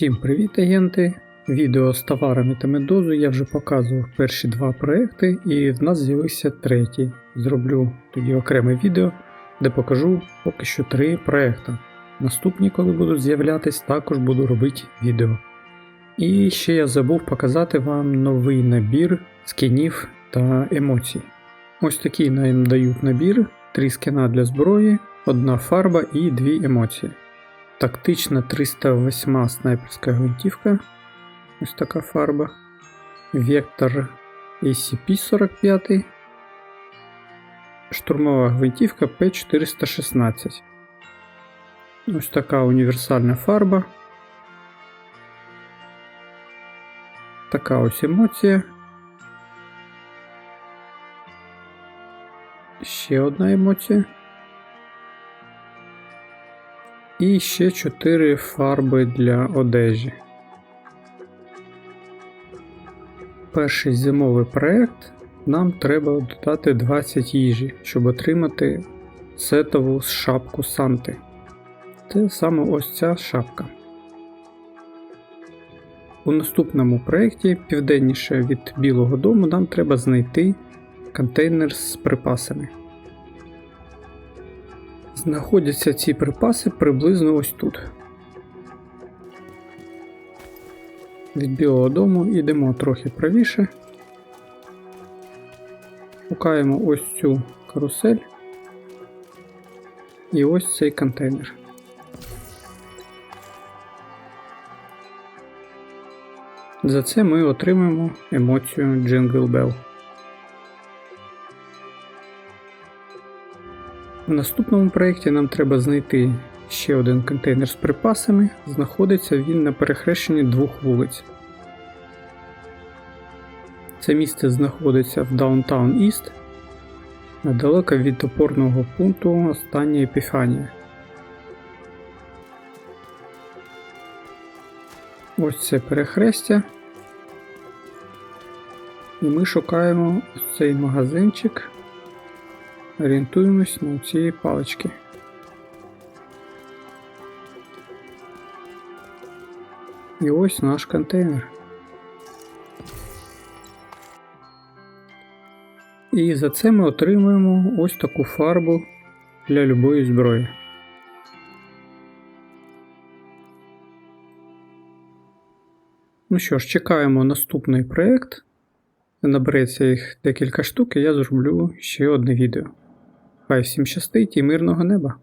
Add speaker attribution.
Speaker 1: Всім привіт, агенти! Відео з товарами та медозу я вже показував перші два проекти, і в нас з'явився третій. Зроблю тоді окреме відео, де покажу поки що три проекти. Наступні, коли будуть з'являтись, також буду робити відео. І ще я забув показати вам новий набір скінів та емоцій. Ось такий нам дають набір: три скіна для зброї, одна фарба і дві емоції. Тактична 308 снайперська гвинтівка. Ось така фарба. Вектор ACP-45. Штурмова гвинтівка P416. Ось така універсальна фарба. Така ось емоція. Ще одна емоція. І ще 4 фарби для одежі. Перший зимовий проект нам треба додати 20 їжі, щоб отримати сетову шапку Санти. Це саме ось ця шапка. У наступному проєкті, південніше від Білого Дому, нам треба знайти контейнер з припасами. Знаходяться ці припаси приблизно ось тут. Від Білого дому йдемо трохи правіше. Шукаємо ось цю карусель і ось цей контейнер. За це ми отримаємо емоцію Jingle Bell. В наступному проєкті нам треба знайти ще один контейнер з припасами. Знаходиться він на перехрещенні двох вулиць. Це місце знаходиться в Даунтаун Іст, недалеко від опорного пункту Остання Епіфанія. Ось це перехрестя. І ми шукаємо ось цей магазинчик. Орієнтуємось на ці палички. І ось наш контейнер. І за це ми отримуємо ось таку фарбу для любої зброї. Ну що ж, чекаємо наступний проєкт. Набереться їх декілька штук, і я зроблю ще одне відео. Хай всім щастить і мирного неба!